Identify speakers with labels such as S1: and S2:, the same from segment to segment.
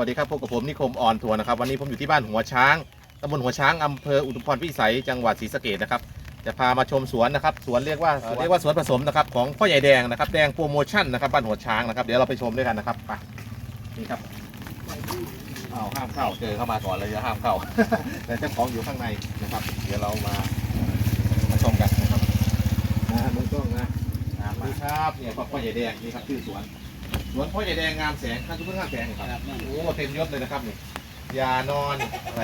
S1: วัสดีครับพบกับผมนิคมอ่อนทัวร์นะครับ วันนี้ผมอยู่ที่บ้านหัวช้างตำบลหัวช้างอำเภออุทุมพรพิสัยจังหวัดศรีสะเกษนะครับ จะพามาชมสวนนะครับ สวนเรียกว่าเรียกว่าสวนผสมนะครับของพ่อใหญ่แดงนะครับแดงโปรโมชั่นนะครับบ้านหัวช้างนะครับเดี๋ยวเราไปชมด้วยกันนะครับไปนี่ครับเอาวห้ามเข้าเจอเข้ามาก่อนเลยจะห้ามเข้าแต่เจ้าของอยู่ข้างในนะครับ เดี๋ยวเรามามาชมกันนะครับนะมึงกล้องนะสวัสดีครับเนี่ยพ่อใหญ่แดงนี่ครับชื่อสวน สวนพ่อใหญ่แดงงามแสงท่านทุกเพื่อนงามแสงครับโอ้เต็มยศเลยนะครับนี่ยานอนอะไร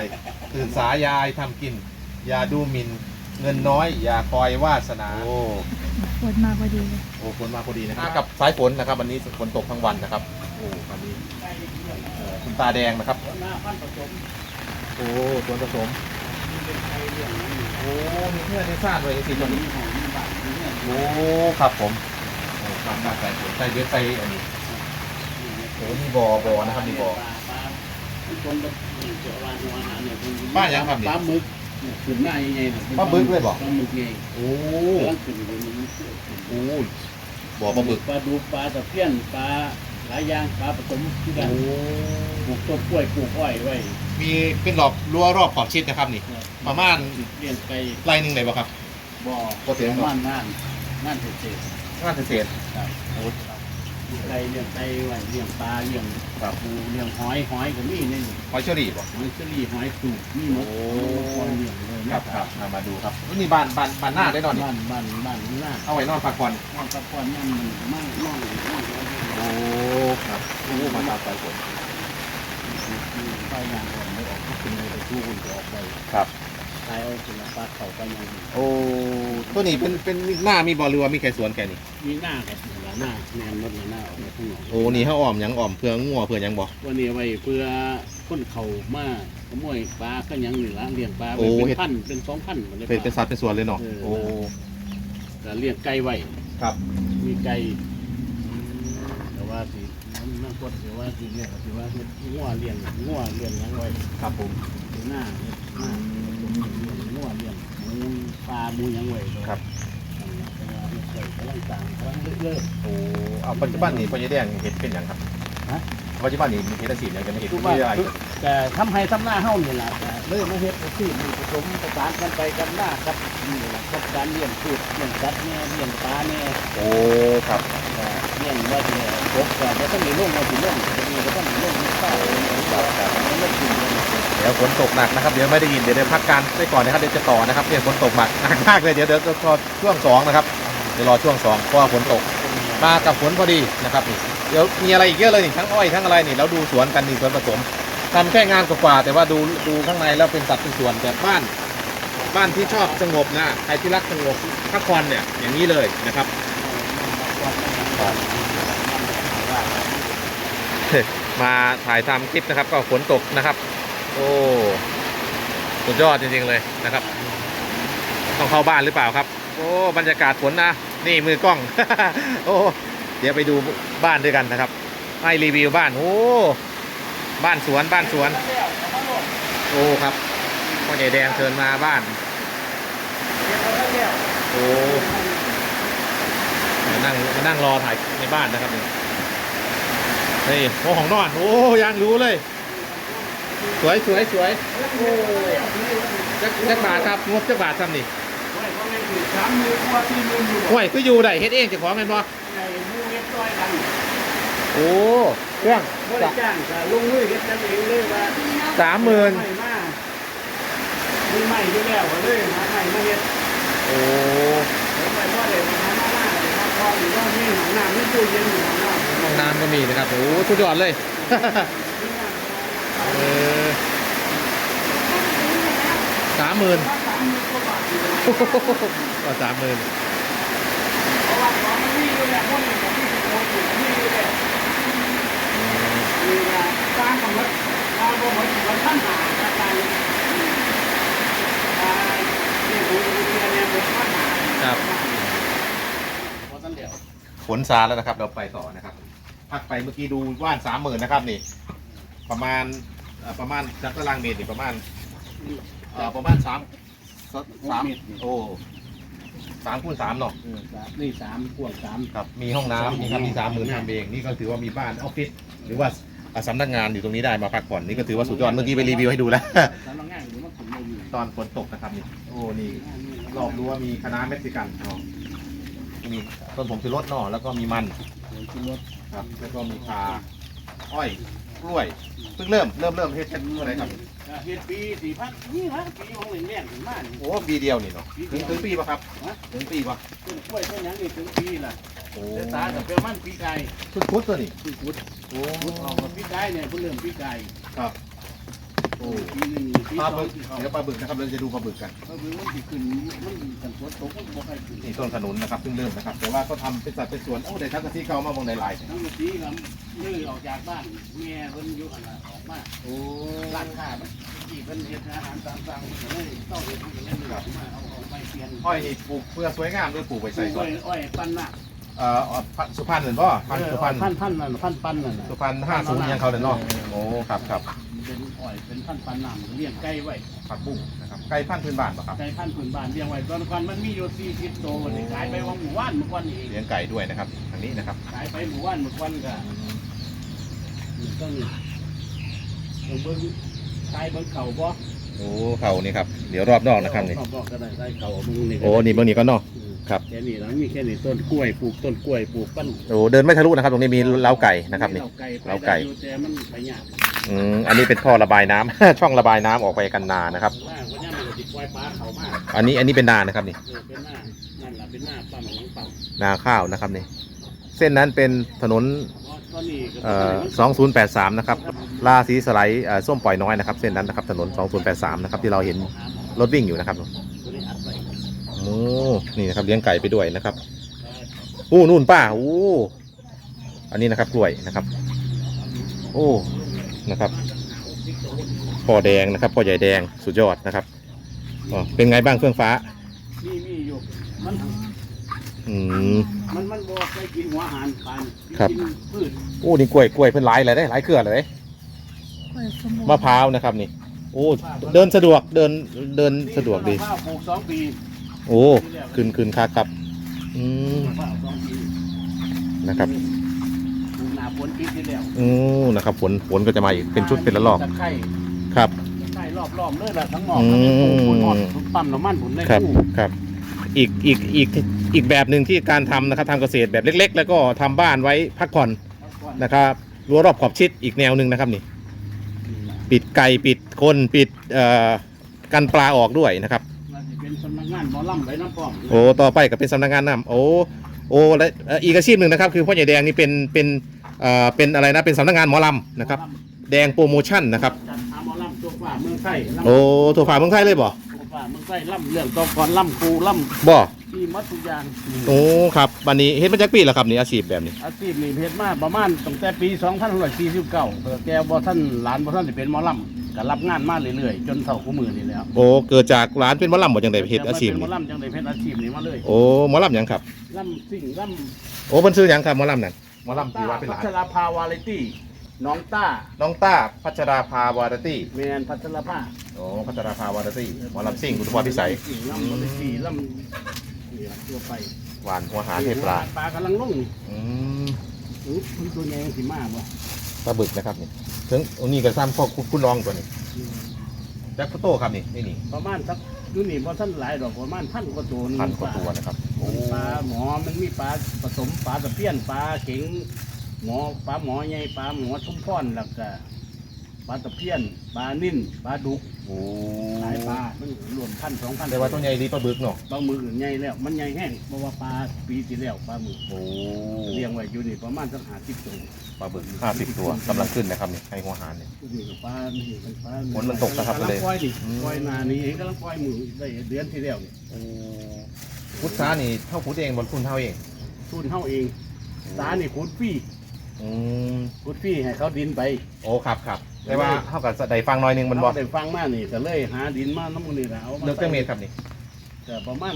S1: ตื่นสายายทำกิน ยาดูหมินเงินน้อย อย่าคอยวาสนา โอ้
S2: ฝนมาพอดีเลย
S1: โอ้ฝนมาพอดีนะครับกับสายฝนนะครับวันนี้ฝนตกทั้งวันนะครับโอ้วันนี้เอ่อคุณตาแดงนะครับ
S3: หน้าพันผสม
S1: โอ้สวนผสม
S3: เป็นไทยเรื่องนั้น
S1: โอ้มีเพื่อนในชาติด้วยสิตัวนี้
S3: มีของมีบาทมีเนี่ย
S1: โอ้ ครับผมโอ้ความน่าใส่ฝนใส่เยอะใส่อันนี้ โอ้มีบอบอนะครับมีบอ
S3: ปลาปลาทุกคนก็เจาะวานหัวอาหารเนี่ยคุณ
S1: บ้านยังครับนี่
S3: ปลาหมึกเนี่ยขึ้นหน้าใหญ่ๆน่ะ
S1: ปลาบึกเลยบอก
S3: ปลาหมึกใหญ่
S1: โอ้
S3: กำลังขึ้นอยู่มัน
S1: โอ้บอปลาบึก
S3: ปลาดุกปลาตะเพียนปลาหลายอย่างปลาผสมที่กัน
S1: โอ้
S3: ปลูกต้นกล้วยปลูกอ้อยไว้
S1: มีเป็นรอบรั้วรอบขอบชิดนะครับนี่ประมาณ
S3: เลี้ยงไก่
S1: ไร่หนึ่งเลยป่ะครับ
S3: บ่อ
S1: บ่เสียงหรอ
S3: บ้านน่านน่านเศษ
S1: น่าจะเศษ
S3: ๆครับ
S1: โอ้
S3: เลี้ยง ไก่เลี้ยงไก่ไว้เลี้ยงปลาเลี้ยง
S1: ครับ
S3: ปูเลี้ยงหอยหอยก็มีนี่
S1: หอยเชอรี่ป่ะ
S3: หอยเชอรี่หอยสูบมีหมด
S1: โอ้
S3: หอยเลี้ยงเลย
S1: ครับครับเอามาดูครับนี่บ้านบ้านบ้านหน้าได้นอนนี่
S3: บ้านบ้านบ้านหน้า
S1: เอาไว้นอนพักผ่อน
S3: บ้านตะกอนนั่นมันมากมากมาก
S1: โอ้ครับโอ้มาตามสายฝน
S3: ไปงานก่อนไม่ออกขึ้นเลยไปสู้คนจะออกไป
S1: ครับ
S3: ตายเอาศิลปะเขาไปยัง
S1: โอ้ตัวนี้เป็นเป็นหน้ามีบอลหรือว่ามีแค่สวนแค่นี้
S3: มีหน้ากับหลาหน้าแนนรถหน้าออกไปข้างนอก
S1: โอ้นี่เขาอ้อมหยังอ้อมเพื่องัวเพื่อหยังบ่
S3: วันนี้ไว้เพื่อคนเขามาขโมยปลาก็ยังเหลือเลี้ยงปลา
S1: โอ้
S3: เป็นพันเป็นสองพัน
S1: เป็นเป็นสัตว์เป็นสวนเลยเนาะโอ้
S3: แต่เลี้ยงไก่ไว้
S1: ครับ
S3: มีไก่แต่ว่าสิมันนั่งกดเดี๋ยวว่าสิเนี่ยก็สิว่าเฮ็ดงัวเลี้ยงงัวเลี้ยงหยังไว้
S1: ครับผม
S3: อยู่หน้าเฮ็ดหน้าเลี้ยงงัวเลี้ยงหมู ปลาหมูหยังไว้
S1: ครับ
S3: แต่ว่าเฮ็ดไว้กำลังต่างกำลังเลิก
S1: โอ้เอาปัจจุบันนี่พ่อใหญ่แดงเห็ดเป็นหยังครับ
S3: ฮะ
S1: ปัจจุบันนี่มีเห็ดอาชีพหยังจะไม่เห็ด
S3: ทุก
S1: ไม่
S3: บ้าน
S1: ได้อะไร
S3: แต่ทำให้ทำหน้าเฮานี่ล่ะแต่เริ่มมาเฮ็ดอาชีพนี่ผสมประสานกันไปกันหน้าครับนี่ล่ะกับการเลี้ยงพืชเลี้ยงสัตว์เนี่ยเลี้ยงปลาเนี่ย
S1: โอ้ครับ
S3: ก็เลี้ยงว่าเนี่ยพกก็บ่ต้องมีลงมาสิลงจะมีก็ต้องมีลงมีข้าวมันไม่กินเลย
S1: เดี๋ยวฝนตกหนักนะครับเดี๋ยวไม่ได้ยินเดี๋ยวเดี๋ยวพักการไปก่อนนะครับเดี๋ยวจะต่อนะครับเนี่ยฝนตกหนักหนักมากเลยเดี๋ยวเดี๋ยวรอช่วงสองนะครับเดี๋ยวรอช่วงสองเพราะว่าฝนตกมากับฝนพอดีนะครับนี่เดี๋ยวมีอะไรอีกเยอะเลยนี่ทั้งอ้อยทั้งอะไรนี่แล้วดูสวนกันนี่สวนผสมทำแค่งานกว่าแต่ว่าดูดูข้างในแล้วเป็นสัดเป็นส่วนแบบบ้าน บ้านที่ชอบสงบนะใครที่รักสงบพักผ่อนเนี่ยอย่างนี้เลยนะครับมาถ่ายทำคลิปนะครับ ก็ฝนตกนะครับ โอ้สุดยอดจริงๆเลยนะครับ ต้องเข้าบ้านหรือเปล่าครับ โอ้บรรยากาศฝนนะ นี่มือกล้อง โอ้เดี๋ยวไปดูบ้านด้วยกันนะครับ ให้รีวิวบ้าน โอ้ บ้านสวนบ้านสวน โอ้ครับพ่อใหญ่แดงเชิญมาบ้าน โอ้มานั่งมานั่งรอถ่ายในบ้านนะครับนี่นี่โอ้ของนอน โอ้ยังรู้เลย สวยสวยสวยโอ้จักจักบาทครับงบจักบาทซ้ำนี่
S3: สามมือว่าที่มืออยู่
S1: ห่วยคืออยู่ได้เฮ็ดเองเจะของกันบ่
S3: ในมือเฮ็ดต้อยกัน
S1: โอ้เครื่อง
S3: บ่ได้จ้างก็ลงมือเฮ็ดกันเองเลยว่า
S1: สามหมื่น
S3: ไม่มามีใหม่อยู่แล้วก็เลยหาใหม่มาเฮ็ด
S1: โอ้
S3: ผมไปว่าเลยหามามาเลยครับพออยู่ว่ามีห้องน้ำมีตู้เย็นอยู่ห้องน้ำ
S1: ห้องน้ำก็มีนะครับโอ้สุดยอดเลยเออ สามหมื่นก็สามหมื่น
S3: เพราะว่าของมันมีอยู่แล้วคนหนึ่งของที่สิบโมงอยู่มีอยู่แล้วมีงานสร้างของมันงานบ่หมดวันท่านหาอาจารย์อ่าเนี่ยผมเนี่ยเนี่ยผมท่านหา
S1: ครับ
S3: พอท่านเดียว
S1: ฝนซาแล้วนะครับเราไปต่อนะครับพักไปเมื่อกี้ดูว่านสามหมื่นนะครับนี่ ประมาณเอ่อประมาณจากตารางเมตรนี่ประมาณเอ่อประมาณสามสามโอ้สามคูณสามเนาะ
S3: เออสามนี่สามพวกสาม
S1: ครับ มีห้องน้ำนี่ครับมีสามหมื่นทำเองนี่ก็ถือว่ามีบ้านออฟฟิศหรือว่าอะสำนักงานอยู่ตรงนี้ได้มาพักผ่อนนี่ก็ถือว่าสุดยอดเมื่อกี้ไปรีวิวให้ดูแล้ว
S3: สำนักงานอยู่มันทำไม่อยู่
S1: ตอนฝนตกนะครับนี่โอ้นี่รอบรั้วมีคณะน้าเม็กซิกันเนาะมีต้นผมคือรสเนาะแล้วก็มีมัน
S3: ขึ้นรถ
S1: ครับแล้วก็มีคา อ้อยกล้วยเพิ่งเริ่มเริ่มเริ่มเฮ็ดแค่เมื่อไหรครับ
S3: เฮ็ดปีสี่พันนี่ฮะปีของเหล่งแรงถึงมาก
S1: โอ้ปีเดียวนี่เนาะถึงถึงปีปะครับ
S3: ฮะ
S1: ถึงปีปะ
S3: ต้นกล้วยต้นหยังนี่ถึงปีละ
S1: โอ้
S3: แต่ตากับเปรี้ยวมันปีไก่
S1: ชุดพุทธตัวนี่
S3: ปีกุด
S1: โอ้
S3: กุดออกกับปีไก่เนี่ยเพิ่งเริ่มปีไก่
S1: ครับโอ้
S3: ปีหนึ่งปี
S1: ปลา
S3: สอ
S1: บึ
S3: ง
S1: ก
S3: ปีเขา
S1: เดี๋ยวปลาบึกนะครับ เราจะดูปลาบึกกัน
S3: ก็คือมันสิขึ้นมันกันฝนตกมันบ่ใครขึ้น
S1: นี่ต้นขนุนนะครับเพิ่งเริ่มนะครับ แต่ว่าก็ทำเป็นสัดเป็นส่วนโอ้ได้ทั้งกะทิเก่ามาวงในหลาย
S3: ทั้งปีกับลื้อออกจากบ้านแม่เพิ่นอยู่หั่นน่ะออกมา
S1: โอ้
S3: ร้านค้ามันที่เพิ่นเฮ็ดอาหารตามสั่งมันก็เลยต้องเฮ็ดมันก็เลยลื้อออกมาเอาออกไปเปลี่ยน
S1: อ้อยนี่ปลูกเพื่อสวยงามด้วยปลูกไปใส่
S3: อ้
S1: ก่อ
S3: อนยอ้อยปั้นน่ะ
S1: เอ่ออ่อพันสุพรรณเหมือนป่ะพันธุ์สุพรรณ
S3: พันพันนั่นพันปั้นนั่นน่ะ
S1: สุพรรณห้าศูนย์ยังเขาเดินนอกโอ้ ครับครับ
S3: เป็นอ้อยเป็นพันปั้นน้ำเลี้ยงไก่ไว้
S1: ผักบุ้งนะครับไก่พันธุ์พื้นบ้านป่ะครับ
S3: ไก่พันธุ์พื้นบ้านเลี้ยงไว้ตอนก่อนมันมีอยู่40ตัวนี่ขายไปว่าหมู่บ้านเมื่อก่อนนี่
S1: เลี้ยงไก่ด้วยนะครับทางนี้นะครับ
S3: ขายไปหมู่บ้านเมื่อก่อนก็นี่ต้องนี่ต้องเบิ่งขายเบิ่งเข่าบ่
S1: โอ้เขานี่ครับเดี๋ยวรอบนอกนะครับนี่
S3: รอบๆก็ได้ได้เข่าเอามึงนี่ก็
S1: โอ้นี่เบื้องนี้ก็นอก
S3: อืม
S1: ครับ
S3: แค่นี้แล้วมีแค่นี้ต้นกล้วยปลูกต้นกล้วยปลูกปั้น
S1: โอ้เดินไม่ทะลุนะครับ ตรงนี้มีเล้าไก่นะครับนี่
S3: เล้าไก่ไป
S1: เล้าไก่
S3: ด้อยู่แต่มันไปยาก
S1: อืมอันนี้เป็นท่อระบายน้ำ ช่องระบายน้ำออกไปกันนานะครับ
S3: ว่าวันนี้มันก็ติดปล่อยปลาเขามาก
S1: อันนี้อันนี้เป็นนานะครับนี่
S3: เออเป็นหน้านั่นแหละเป็นหน้าปั๊มของปั๊ม
S1: นาข้าวนะครับนี่ เส้นนั้นเป็นถนน
S3: เพราะตอนนี้ก็
S1: เอ่อ2083 นะครับลาสีสไลด์เอ่อส้มปล่อยน้อยนะครับ เส้นนั้นนะครับถนน 2083 นะครับที่เราเห็นรถวิ่งอยู่นะครับ
S3: ตัวนี้อัดไว้
S1: โอ้นี่นะครับเลี้ยงไก่ไปด้วยนะครับโอ้นู่นป้าโอ้อันนี้นะครับกล้วยนะครับ โอ้นะครับพ่อแดงนะครับพ่อใหญ่แดงสุดยอดนะครับอ๋อเป็นไงบ้างเครื่องฟ้า
S3: มีมีอยู่มัน
S1: อืม
S3: มันมันบอกไปกินหัวอาหารปาน
S1: ครับ
S3: กินพืช
S1: โอ้นี่กล้วยกล้วยเพิ่นหลายเลยได้หลายเครือเลย
S2: เปิดสมุน
S1: มะพร้าวนะครับนี่ โอ้เดินสะดวกเดินเดินสะดวกดี
S3: มะพร้าวปลูกสองปี
S1: โอ้ขึ้นขึ้นคักครับอืม
S3: มะพร้าวสองปี
S1: นะครับ
S3: ปลูกหนาฝนปีที่แล้ว
S1: อืมนะครับฝนฝนก็จะมาอีกเป็นชุดเป็นละลอก
S3: ตะไคร้
S1: ครับ
S3: ตะไคร้รอบๆเลยล่ะทั้งหมอก
S1: อื
S3: ทั้งในตู้
S1: ม
S3: คุณหอดปั๊มน้ำมันผุนใน
S1: ครับ
S3: ตู้
S1: ครับ อีกอีกอีกอีกแบบหนึ่งที่การทำนะครับทำเกษตรแบบเล็ก ๆ แล้วก็ทำบ้านไว้พักผ่อนนะครับรั้วรอบขอบชิดอีกแนวหนึ่งนะครับนี่ ปิดไก่ปิดคนปิดเอ่อกันปลาออกด้วยนะครับ
S3: มันจะเป็น สำนักงานหมอลำไว้น้ำป้อม
S1: โอ้ต่อไปก็เป็นสำนักงานน้ำโอ้โอ้และเอ่ออีกอาชีพหนึ่งนะครับ คือพ่อใหญ่แดงนี่เป็นเป็นเอ่อเป็นอะไรนะเป็นสำนักงานหมอลำนะครับแดงโปรโมชั่นนะครับ
S3: จัดหาหมอลำตัวฝ่าเมืองไทยลำ
S1: โอ้ถั่วฝาเมืองไทยเลยบ่
S3: ตัวฝ่าเมืองไทยล่ำเรื่องตัวก่อนล่ำปูล่
S1: บ่ำ
S3: ที่มัดทุกอย่าง
S1: โอ้ครับวันนี้เฮ็ดมาจากปีแล้วครับนี่อาชีพแบบนี้
S3: อาชีพนี่เพชรมาประมาณตั้งแต่ปี 2549เออแกบ่ท่านหลานบ่ท่านสิเป็นหมอลำ ก็รับงานมาเรื่อยๆจนเท่าคู่มือนี่แล้ว
S1: โอ้เกิดจากร้านเป็นหมอลำบ่จังได๋เฮ็ดอาชีพ
S3: เป็นหม
S1: นี้
S3: อลำจังได้เพชรอาชีพนี้มาเลย
S1: โอ้หมอลำหยังครับ
S3: ลำสิ่งลำ
S1: โอ้เพิ่นชื่อหยังครับหมอลำนั่นหมอลำที่ว่าเป็นหลาน
S3: พัชราภาวาไรตี้น้องต้า
S1: น้องต้าพัชราภาวารตี้
S3: แมนพัชรภา
S1: โอ้พัชราภาวารตี้หมอลำซิ่งอุทุพรพิสัย
S3: ลำบริสีลำนี่ล่ะตัวไป
S1: หวานหัวหาเทพปลา
S3: ปลากำลังลงนี่
S1: อืม
S3: อื้อมันตัวใหญ่สิมาบ่
S1: ปลาบึกนะครับนี่ถึงโอ้นี่ก็ซ้ำพ่อคุณน้องตัวนี้แจ็คฟุโต้ครับนี่นี่นี่
S3: ประมาณสักอยู่นี่บ่ท่านหลายดอกประมาณพันกว่าตัวหง
S1: พันกว่าตัวนะครับโอ้
S3: ปลาหมอมันมีปลาผสมปลาตะเพียนปลาเข็งหมอปลาหมอใหญ่ปลาหมอชุมพรแล้วก็ ปลาตะเพียนปลานิ่นปลาดุก
S1: โอ้
S3: หลายปลามันรวมพันสองพัน
S1: แต่ว่าตัวใหญ่ดีปลาบึกเนาะ
S3: ปลาหมึกใหญ่แล้ว มันใหญ่แห้งเพราะว่าปลาปีที่แล้วปลาหมึก
S1: โอ้
S3: เลี้ยงไว้อยู่นี่ประมาณสักหาสิบตัว
S1: ปลาบึกห้าสิบตัวกำลังขึ้นนะครับนี่ให้หัวหารเนี่ย
S3: นี่ก็ปลานี่เป็นปลา
S1: ฝนมันตกนะครับ
S3: กำลัง
S1: เลย
S3: ปล่อยดิ
S1: อืม
S3: ปล่อยนานี่เองกำลังปล่อยมือได้เดือนที่แล้วนี่
S1: โอ้พุทธานี่เท่าพุทธเองบนคุณเท่าเอง
S3: ทุนเฮาเองสานี่ขุดฟรี
S1: อืม
S3: ขุดฟรีให้เขาดินไป
S1: โอ้ครับครับ แต่ว่าเท่ากับได้ฟังหน่อยหนึงมันบอ
S3: เขาได้ฟังมานี่ก็เลยหาดินมาน้ำมันนี่แหละเอามา
S1: เลือกจังเมตรครับนี่
S3: แต่ประมาณ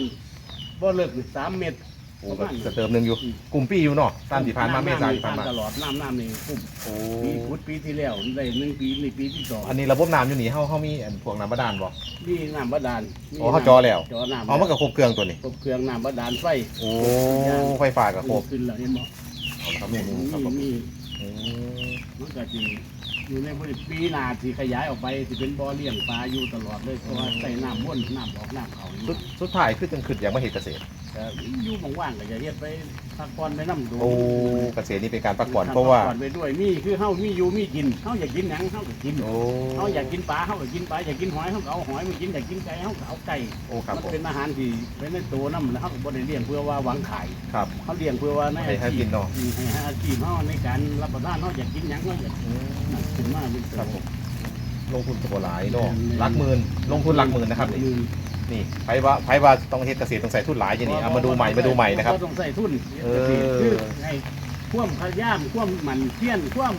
S3: บ่เลิกนี่สามเมตร
S1: โอ้ก็จะเติมหนึ่งอยู่ กลุ่มปีอยู่เนาะตามที่ผ่านมาเมษาที่ผ่านมา
S3: ตลอดน้ำน้ำนี่คุ้ม
S1: โอ้
S3: ปีขุดปีที่แล้วได้หนึ่งปีนี่ปีที่สอง
S1: อันนี้ระบบน้ำอยู่นี่เฮาเฮามีอันพวกน้ำบาดาลบ่
S3: นี่น้ำบาดาล
S1: อ๋อเขาจอแล้ว
S3: จอน้ำ
S1: เอามันก็ครบเครื่องตัวนี้
S3: ครบเครื่องน้ำบาดาลไฟ
S1: โอ้ไฟฟ้ากับครบ
S3: ขึ้นแล้วเห็นบ่
S1: เอาละครับนี่นี่ครับผม
S3: มี
S1: อืม
S3: มันก็สิ อยู่ในบริปีหนาที่ขยายออกไปที่เป็นบ่อเลี้ยงปลาอยู่ตลอดเลยเพราะว่าใส่น้ำวนน้ำออกน้ำเขาอยู่
S1: สุดสุดท้ายคือจังขึ้นอย่ากมาเฮ็ดเกษตร
S3: แต่อยู่ว่างๆก็จะเฮ็ดไปพักผ่อนไปน้ำดู
S1: โอ้เกษตรนี่เป็นการพักผ่อนเพราะว่า
S3: พักผ่อนไปด้วยมีคือเฮามีอยู่มีกินเฮาอยากกินหยังเฮาก็กิน
S1: โอ้
S3: เฮาอยากกินปลาเฮาก็กินปลาอยากกินหอยเฮาก็เอาหอยมากินอยากกินไก่เฮาก็เอาไก่
S1: โอ้ครับ
S3: มัน
S1: ผม
S3: เป็นอาหารที่เป็นในตัวน้ำแล้วเฮาก็บ่ได้เลี้ยงเพื่อว่าหวังขาย
S1: ครับ
S3: เขาเลี้ยงเพื่อว่าใน
S1: ให้ให้กินเนาะ
S3: ให้ให้อาชีพเฮาในการรับประทานเฮาอยากกินหยังเฮาอยาก
S1: อืม
S3: นั่นขึ้นมาเป็นตัว
S1: ครับผมลงทุนกระหลายเนาะหลักหมื่นลงทุนหลักหมื่นนะครับนี่นี่ ไผว่าไผว่าต้องเฮ็ดเกษตรต้องใส่ทุนหลายอย่างนี้เอามาดูใหม่มาดูใหม่นะครับ
S3: ต้องใส่ทุน
S1: เออ
S3: คือให้ควมพยายามควมหมันเพี้ยนควม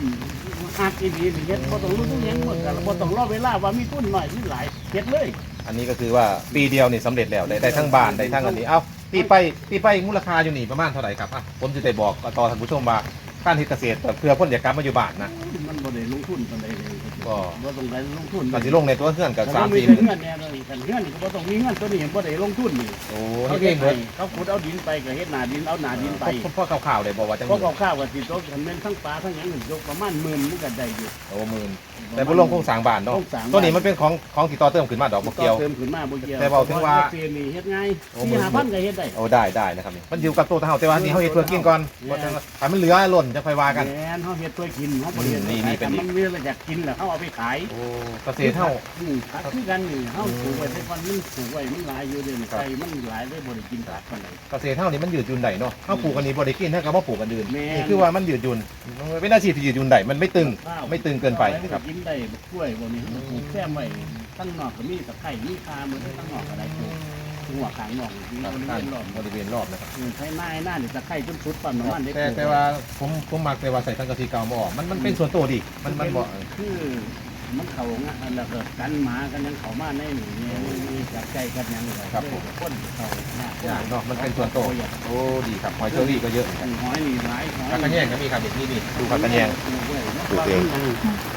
S3: หักอีดีนี่เฮ็ดบ่ต้องรู้ทุกอย่างหมดกันบ่ต้องรอเวลาว่ามีทุนหน่อยมีหลายเฮ็ดเลย
S1: อันนี้ก็คือว่าปีเดียวนี่สำเร็จแล้วได้ได้ทั้งบ้านได้ทั้งอันนี้เอ้าตีไปตีไปมูลค่าอยู่นี่ประมาณเท่าไหร่ครับอะผมจะได้บอกต่อท่านผู้ชมว่าการเฮ็ดเกษตรเพื่อคนอยากกลับมาอยู่บ้านนะ
S3: มันบ่ได้ลงทุนปานใดเลย
S1: ก็
S3: บ่ต้องได้ลงทุน
S1: ก็สิลงในตัวเฮือนกับ
S3: แต่
S1: สาม
S3: ว่ามี
S1: สี่ห
S3: แต่
S1: มื่น
S3: เงินเนี่ยเลยกันเงินนี่ก็บ่ต้องมีเงินตัวนี้บ่ได้ลงทุนนี่
S1: โอ้
S3: เขา
S1: เฮ็ดเอง
S3: เฮ็ด
S1: เบิ
S3: ให้
S1: ด
S3: เขาขุดเอาดินไปก็เฮ็ดหน้าดินเอาหน้าดินไป
S1: พ่อพ่อข่าวๆได้บอกว่าจัง
S3: เพราะข้าวๆก็สิตกคันแม่นทั้งปลาทั้งหยังนี่ยกประมาณหมื่นมันก็ได้อยู่
S1: โอ้หมื่นแต่บ่ลงโครงสร้างบ้านเนาะ
S3: โครงสร้างบ้าน
S1: ตัวนี้มันเป็นของของที่ต่อเติมขึ้นมาดอกบ่เกี่ยว
S3: เติมขึ้นมาบ่เกี่ยว
S1: แต่เว้าถึงว่า
S3: เปลี่ยนนี่เฮ็ดง่าย
S1: โอ้
S3: สี่ห้าพันก็เฮ็ดได้
S1: โอ้ได้ได้นะครับนี่มันอยู่กับตัวเฮาแต่ว่านี่เฮาเฮ็ดเพื่อกินก่อน
S3: แม่
S1: บ่จังถ้ามันเหลือหล่นจะค่อยว่ากัน
S3: แม่นเฮาเฮ็ดเพื่อกินเฮาบ่เฮ็ด
S1: นี่นี่เป็นอีก
S3: มันมีอะไรอยากกินแล้วเฮาเอาไปขาย
S1: โอ้เกษตรเฮา
S3: อืมผักคือกันนี่เฮาปลูกไว้แต่ก่อนมันปลูกไว้มันหลายอยู่เดี๋ยวนี้
S1: ครับ
S3: ไก่มันหลายเลยบ่ได้กินผักปานใด
S1: เกษตรเฮานี่มันยืดหยุ่นได้เนาะเฮาปลูกอันนี้บ่ได้กินเฮาก็บ่ปลูกอันอื่น
S3: แม่น
S1: นี่คือว่ามันยืดหยุ่นมันเป็นอาชีพที่ยืดหยุ่นได้มันไม่ตึง
S3: ข้าว
S1: ไม่ตึงเกินไป
S3: อาว้
S1: นะครับ
S3: กินได้บักกล้วยบ่นี่เฮาปลูกแซมไว้ตั้งนอกก็มีตะไคร้มีคาเหมือนตั้งนอกก็ได้ปลูก หัวขางนอกมี
S1: ครับ
S3: บริเว
S1: ท่าน
S3: ณรอบ บ
S1: ริเวณรอบนะครับ
S3: อืมใช้หน้าหน้านี่ตะไคร้จนสุดปั๊มน้ำมันได้
S1: แต่
S3: ปลูก
S1: แต่ว่าผมผมมักแต่ว่าใส่สังกะสีเก่ามาออกมันมันเป็นส่วนตัวดีมันมันบ่
S3: คือมันเขางะแล้วก็กันหมากันยังเขามาในนี่เนี่ยมีจับใจกันยังไง
S1: ครับผม
S3: คนเขาหน้า
S1: อย่างเนาะมันเป็นส่วนตัวโอ้ดีครับหอยเชอรี่ก็เยอะเหมือนกัน
S3: หอยนี่หลายหอย
S1: ผักกระแยงก็มีครับนี่นี่ดูผักกระแยง
S3: ปลูกไว้น้ำ
S1: ปลูก
S3: ฟัง
S1: เอง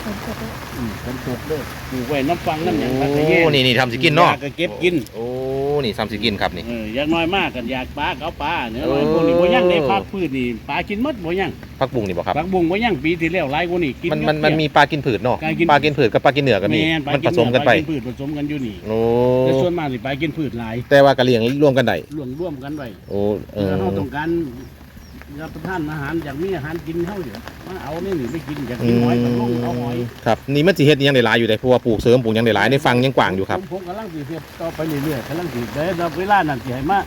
S2: ฝนตก
S3: อืมเป็นสดเลยปลูกไว้น้ำฟังน้ำหยังผักกระ
S1: โอ้
S3: แยง
S1: นี่นี่ทำสิกินเนาะ
S3: อยก็เก็บกิน
S1: โอ้ นี่ทำสิกินครับนี่
S3: เอออยากน้อยมากกันอยากปลาเขาปลาเนื้อน้อย
S1: โอ้
S3: พวกนี้บ่ยังในภาคพืชนี่ปลากินหมดบ่ยัง
S1: ผักบุ้งนี่บ่ครับ
S3: ผักบุ้งบ่ยังปีที่แล้วหลายกว่านี่กิน
S1: มันมันมันมีปลากินผืดเนาะ
S3: ปลากิน
S1: ปลากินผืดกับปลากินเหนือก็มี
S3: แม่นปลา
S1: มัน
S3: กิ
S1: ผสมกันไป
S3: ปลาพืชผสมกันอยู่นี่
S1: โอ้
S3: แต่ส่วนมากสิปลากินพืชหลาย
S1: แต่ว่ากระเลียงรวมกันได้
S3: รวมร่วมกันไว้
S1: โอ้ เออ
S3: ถ้าเราต้องการ รับประทานอาหารอยากมีอาหารกินเท่าเดียวมาเอานี่นี่ไม่กินอยากกินหอยก็ลงเอาหอย
S1: ครับนี่มันสิเฮ็ดอิหยังได้หลายอยู่ได้เพราะว่าปลูกเสริมปลูกหยังได้หลายในฟังยังกว้างอยู่ครับ
S3: ผมผมกำลังสิเฮ็ดต่อไปเรื่อยๆกำลังสิได้รับเวลานั้นสิให้มา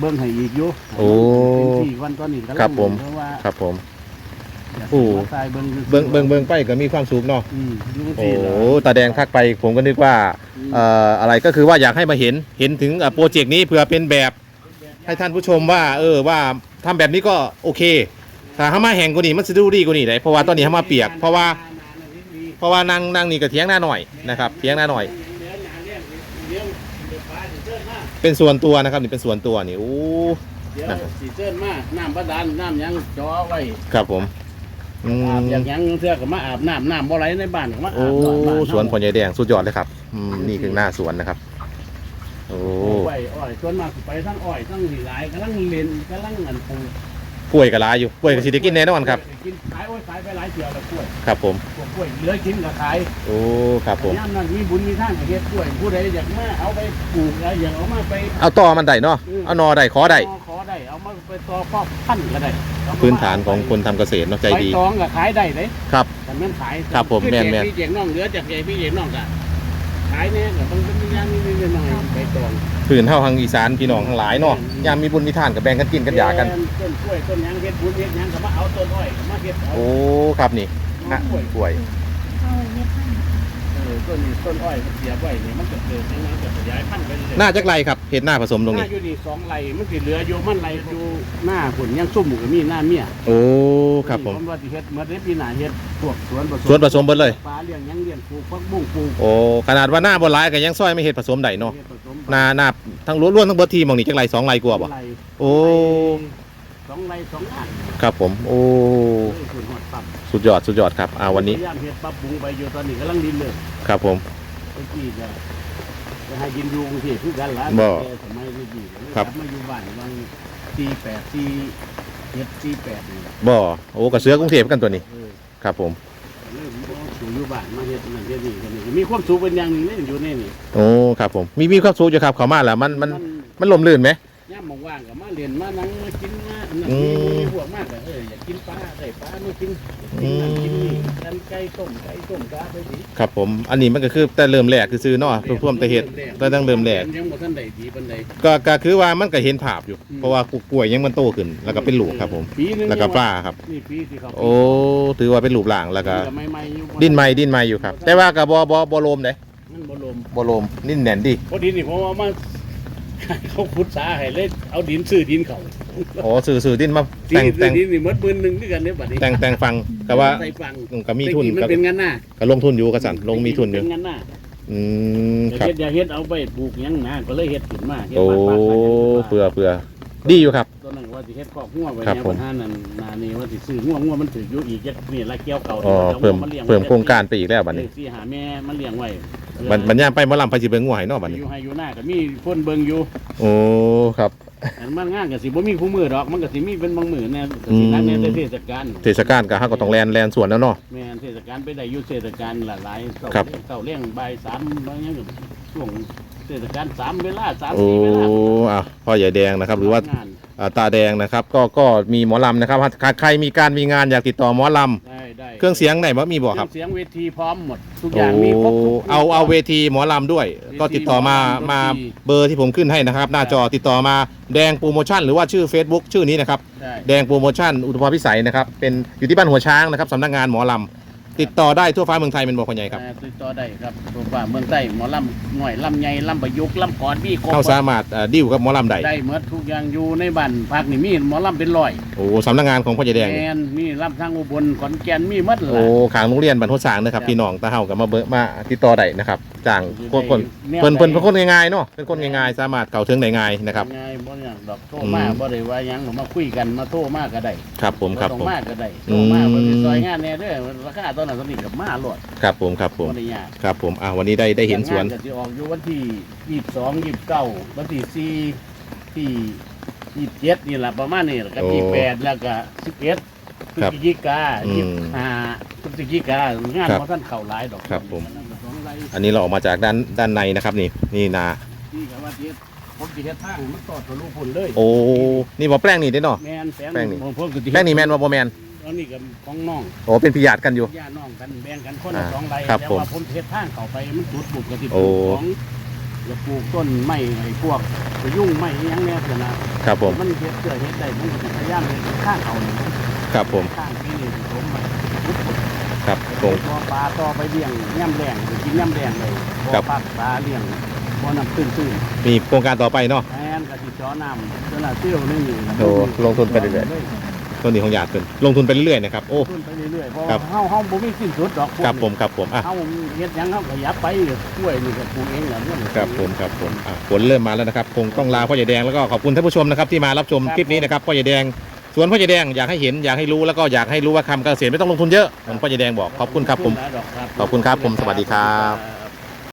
S3: เบิ่งให้อีกอยู่
S1: โอ้
S3: เป็นสี่วันตอนนี้กำลัง
S1: ครับผม
S3: เพราะว่า
S1: ครับผม
S3: อยาก
S1: โอ้
S3: มาทายเบิ่ง
S1: เบิ่งเบิ่งเบิ่งไปก็มีความสุขเนาะ
S3: อืมดู
S1: โอ้
S3: สิล่ะ
S1: ตาแดงทักไปผมก็นึกว่าเอ่ออะไรก็คือว่าอยากให้มาเห็นเห็นถึงเอ่อโปรเจกต์นี้เพื่อเป็นแบบ ให้ท่านผู้ชมว่า เออว่า ทำแบบนี้ก็โอเคถ้าเฮามาแห่งกว่านี้มันสิดูดีกว่านี้ได้เพราะว่าตอนนี้เฮามาเปียกเพราะว่าเพราะว่านั่งนั่งนี่ก็เถียงหน้าหน่อยนะครับเถียงหน้าหน่อย
S3: เดี๋ยวเดี๋ยวปลาสิเจิ้นมา
S1: เป็นส่วนตัวนะครับนี่เป็นส่วนตัวนี่โอ้
S3: เดี๋ยวสิเจิ้นมาน้ำบาดาลน้ำหยังจ่อไว้
S1: ครับผมอื
S3: อาบ
S1: ม
S3: อย่างหยังเทื่อก็มาอาบน้ำน้ำบ่ไหลในบ้านก็มา
S1: โอ้
S3: อาบน้ำบ้าน
S1: สวนผลใหญ่แดงสุดยอดเลยครับอืมนี่คือหน้าสวนนะครับ โอ้
S3: ปลูกไว้อ้อย ส่วนมากสิไปทั้งอ้อยทั้งหลีหลายกำลังเล่นกำลังอันปลูก
S1: กล้วยกับลายอยู่กล้วยกับสิได้กินแน่นอนครับ
S3: กินขายโอ้ยขายไปหลายเที่ยวแล้วกล้วย
S1: ครับผม
S3: พวกกล้วยเหลือกินก็ขาย
S1: โอ้ครับผม
S3: ยามนั้นมีบุญมีท่านก็เฮ็ดกล้วยผู้ใดอยากมาเอาไปปลูกอะไรอยากเอามาไป
S1: เอาต่อมันได้เนาะ เอานอได้ขอได้
S3: ขอได้เอามาไปต่อครอบพันธุ์ก็ได้เอม
S1: พื้นฐานของคนทำเกษตรเนาะใจดี
S3: ใบตองก็ขายได้เลย
S1: ครับ
S3: แต่แม่นขาย
S1: ครับผม
S3: คือ
S1: แม่นแม่น
S3: เจ๊พี่เจ๊น้องเหลือจากเจ๊พี่เจ๊น้องก็ ขายเนี่ยก็ต้องเป็นอย่างนี้นิดหน่อยใบตอง
S1: พื้นเฮาทางอีสานพี่น้องทั้งหลายเนาะยามมีบุญมีทานกับแบ่งกันกินกันหยากัน
S3: ต้นกล้วยต้นหยังเฮ็ดบุญเฮ็ดหยังก็มาเอาต้นอ้อยก็มาเฮ็ดเอา
S1: โอ้ครับนี่ฮะ
S3: กล้วย
S1: กล้วย
S2: เอาเฮ็ดให้
S3: เออ ต้นนี้ต้นอ้อยมันเสียบไว้นี่มันก็เกิดยังไงก็ขยายพันธุ์ไปเรื่อยๆ
S1: หน้าจักไรครับเห็ดหน้าผสมตรง
S3: ห
S1: นี้
S3: น้าอยู่นี่สองไรมันสิเหลืออยู่มันไรอยู่หน้าผลยังซุ่มก็มีหน้าเมีย
S1: โอ้ครับผม
S3: ว่าสิเฮ็ดเมื่อเดือนปีหน้าเฮ็ดพวกสวนผสม
S1: สวนผสมเบิดเลย
S3: ปลาเลี้ยงหยังเลี้ยงปลูกผักบุ้งปลูก
S1: โอ้ขนาดว่าหน้าบ่หลายก็ยังซอยไม่เห็ดผสมได้เนาะ
S3: เฮ็ดผสม
S1: หน้าหน้าทั้งล้วนๆทั้งเบิดทีหมองนี้จักไรสองไรกว่าบ่
S3: ไร
S1: โอ้
S3: สองไรสองอัน
S1: ครับผม โอ้
S3: เออคุณหอดปั๊บ
S1: สุดยอดสุดยอดครับอ่าวันนี้
S3: พยายามเฮ็ดปรับปรุงไปอยู่ตอนนี้กำลังดินเลย
S1: ครับผม
S3: ไอ้ที่จะจะให้กินอยู่กรุงเทพคือกันล่ะ
S1: บ่
S3: แต่สมัยนี้ดี
S1: ครับ
S3: มาอยู่บ้านวันสี่แปดสี่เจ็ดสี่แปดนี่แหละ
S1: บ่โอ้กระเสือกรุงเทพกันตัวนี้
S3: เออ
S1: ครับผม
S3: เริ่มบ่สู่อยู่บ้านมาเฮ็ดนั่นเฮ็ดนี่กันนี่มีความสุขเป็นอย่างหนึงเลยอยู่ในนี่
S1: โอ้ครับผมมีมีความสูงอยู่ครับเขามาแล้วมันมัน
S3: มัน
S1: มันลมลื่นไหม
S3: ย่ามว่างๆก็มาเรียนมานั่งมากินมา อันนั่น
S1: อื
S3: นี่
S1: ม
S3: มีพวกมากก็เอออยากกินปลาได้ปลาไม่กินกินนั่นกินนี่กันไก่ต้มไก่ต้มปลาไปสิ
S1: ครับผม อันนี้มันก็คือแต่เริ่มแรกคือซื้อเนาะท่วมแต่เห็ดแต่ตั้งเริ่มแรก
S3: ยังบ่ทันได้ดีปานใด
S1: ก็ก็คือว่ามันก็เห็นภาพอยู่
S3: อืม
S1: เพราะว่ากล้วยยังมันโตขึ้น แล้วก็เป็นหลูกครับ ผม
S3: ปีหนึง
S1: แล้วก็ปลาครับ
S3: นี่ปีที่เขา
S1: โอ้ถือว่าเป็นหลูกหลางแล้วก็
S3: ใหม่ๆอยู่
S1: ดินไม้ดินไม้อยู่ครับ แต่ว่ากับบอบอบอลมเด้
S3: มันบ่ลม
S1: บอลมดินแน่นดี
S3: พอดีนี่ผมเอามา เขาขุดสาให้เลยเอาดินซื้อดินเขา
S1: โอ้สื่อสื่อดินมา
S3: ดิ
S1: แต่ง
S3: น
S1: แต่ง
S3: ดินนี่หมดปืนหนึงด้วยกันเนี่ยบัดนี้
S1: แต่งแต่งฟังก็ว่า
S3: ใส่ฟัง
S1: ก็มีทุน
S3: แต่กี้มัน
S1: ก็
S3: เป็นงานหน้า
S1: ก็ลงทุนอยู่กระสันลงมีทุนอยู่
S3: เป็นงานหน้า
S1: อืม
S3: จะ
S1: ครับ
S3: เฮ็ดอย่าเฮ็ดเอาไปปลูกหยังนะก็เลยเฮ็ดขึ้นมาเฮ็ด
S1: โอ้
S3: บ้านปลาขาย
S1: เปื่อเปื่อดีอยู่ครับ
S3: ตัวนั้นว่าสิเฮ็ดคอกงัวไว้
S1: ครับ
S3: เนี่ย
S1: ผม
S3: ปัญหานั้นนานี่ว่าสิซื้องัวงัวมันถืออยู่อีกจักนี่ละเกี่ยวเก่า
S1: อ๋อ
S3: ดี๋ยว
S1: เพิ่ม
S3: อาลี้ยง
S1: เพิ่มโครงการไปอีกแล้วบัดนี้
S3: เออสิหาแม่มันเลี้ยงไว้
S1: มันมันย่ามไปหมอลำไปสิเบิ่งงัวให้เนาะบัดนี้
S3: อยู่ให้อยู่หน้าก็มีคนเบิ่งอยู่
S1: โอ้ครับ
S3: อันมันงานก็สิบ่มีคู่มือดอกมันก็สิมีเป็นบางมื้อแน่ก็สินัดแน่แต่เทศกาล
S1: เทศกาลก็เฮาก็ต้องแลนแลนสวนแล้วเนาะ
S3: แม่นเทศกาลไปได้อยู่เทศกาลหลายๆเสา
S1: ครับ
S3: เสาเลี้ยงบ่ายสามบางอย่างก็ช่วงเทศกาลสามเวลาสาม
S1: โอ้
S3: สี่เวลา
S1: อะพ่อใหญ่แดงนะครับ หรือว่า
S3: งาน
S1: อ่า ตาแดงนะครับ ก็ก็มีหมอลำนะครับถ้าใครมีการมีงานอยากติดต่อหมอล
S3: ได้ได้ำ
S1: เครื่องเสียงไหนบ่มีบ่ครับ
S3: เสียงเวทีพร้อมหมด ทุกอ
S1: โอ้
S3: ย่างมีครบทุก
S1: เอาเอาเวทีหมอลำด้วย
S3: เวที
S1: ก็ติดต่อมา
S3: หมอลำ
S1: มา
S3: ดนตรี
S1: เบอร์ที่ผมขึ้นให้นะครับ หน้าจอติดต่อมาแดงโปรโมชั่นหรือว่าชื่อ Facebook ชื่อนี้นะครับ
S3: ได้
S1: แดงโปรโมชั่นอุทุพรพิสัยนะครับเป็นอยู่ที่บ้านหัวช้างนะครับสำนักงานหมอลำ ติดต่อได้ทั่วฟ้าเมืองไทยเป็นบอกคนใหญ่ครับ
S3: อ่าติดต่อได้ครับตัวว่าเมืองใต้หมอลำหน่อยลำใหญ่ลำประยุกต์ลำก่อนมีครบ
S1: เข้าสามารถอ่าดิวกับหมอลำใด
S3: ได้หมดทุกอย่างอยู่ในบ้านพักนี่มีหมอลำเป็นร้อย
S1: โอ้สำนักงานของพ่อใหญ่แดง
S3: แม
S1: นี่
S3: นมีลำทางอุบลขอนแก่นมีหมด
S1: โอ้
S3: ล่ะ
S1: ขางโรงเรียนบรรทุสางนะครับ พี่น้องตาเฮากับมาเบอร์มาติดต่อได้นะครับ จ้างคนคน
S3: แนว
S1: เพิ่นเพิ่น
S3: ใด
S1: เป็นคนง่ายๆเนาะเป็นคนง่ายๆสามารถเข้าถึงได้ง่ายนะครับ
S3: ง่ายบ่อย่างดอกโทร
S1: อืม
S3: มาบ่ได้ว่าหยังมาคุยกันมาโทรมาก็ได้
S1: ครับผมครับ
S3: ต้อง
S1: ผม
S3: มาก็ได้
S1: อื
S3: โทร
S1: ม
S3: มาบ่ได้ซอยงานแน่เด้อราคาตอนนั้นตอนนี้ก็มาโลด
S1: ครับผมครับผม
S3: บ่ได้ยาก
S1: ครับผมอะวันนี้ได้ได้เห็นสวน
S3: งาก็สิออกอยู่วันที่22 29วันที่4ที่27นี่ล่ะประมาณนี้แล้วก็
S1: โอ้
S3: 28แล้วก็11พฤ
S1: ครับ
S3: ศจิกา
S1: อืม
S3: 25พฤศจิกางาน
S1: ครับ
S3: บ่ทันเข้าหลายดอก
S1: ครับผม
S3: อันนั้นก็สองไร่
S1: อันนี้เราออกมาจากด้านด้านในนะครับนี่นี่นา
S3: นี่ก็ว่าเฮ็ดผมสิเฮ็ดทางให้มันตอดทะลุพุ่นเลย
S1: โอ้นี่บ่แปลงนี่ได้เนาะ
S3: แม่นแปลง
S1: แปลงนี่
S3: ผมผมก็สิ
S1: แปลงนี่แมนว่าบ่แมน
S3: อันนี้ก็ของน้อง
S1: โอ้เป็นพิยาดกันอยู่
S3: ญาติน้องกันแบ่งกันคน
S1: อ่า
S3: ละสองไร่
S1: ครับ
S3: แต่
S1: ผม
S3: ว่าผมเฮ็ดทางเข้าไปมันจุดปลูกกระติ
S1: โอ้
S3: ปลูกของจะปลูกต้นไม้ไอ้พวกพยุ่งไม้อิหยังแน่ขนาด
S1: ครับผม
S3: มันเฮ็ดเพื่อเฮ็ดได้มันก็สิพยายามเฮ็ดข้างเขานี่
S1: ครับผม
S3: ข้างที่นี่ผมไปจุดปลูก
S1: ครับผม
S3: บ่อ ปลาต่อไปเลี้ยงย่ำแรงไปกินย่ำแรงเลยบ่
S1: ครั
S3: อบปักปลาเลี้ยงบ่อน้ำตื้นๆ
S1: มีโครงการต่อไปเนาะ
S3: แอนกะสิจอน้ำจนละเตี้ยวนึงอยู่
S1: โอ้ลงทุนไปเรื่อย ต้นนี้ของหยาดเป็นลงทุนไปเรื่อยๆนะครับ โอ้
S3: ลงทุนไปเรื่อยๆเพราะ
S1: ครับ
S3: เฮาเฮาบ่มีสิ้นสุดดอกพวก
S1: ครับผมครับผมอะ
S3: เฮาเฮ็ดหยังเฮาขยับไปกล้วยนี่ก็ปลูกเองแหละเนี่ย
S1: ครับผมครับผมอะฝนเริ่มมาแล้วนะครับ คงต้องลาพ่อใหญ่แดงแล้วก็ขอบคุณท่านผู้ชมนะครับที่มารับชมคลิปนี้นะครับพ่อใหญ่แดง สวนพ่อใหญ่แดงอยากให้เห็นอยากให้รู้แล้วก็อยากให้รู้ว่าคำเกษตรไม่ต้องลงทุนเยอะเหมือนพ่อใหญ่แดงบอกขอบคุณครับผม
S3: ขอบคุณครับ
S1: ผมสวัสดี
S3: ครับ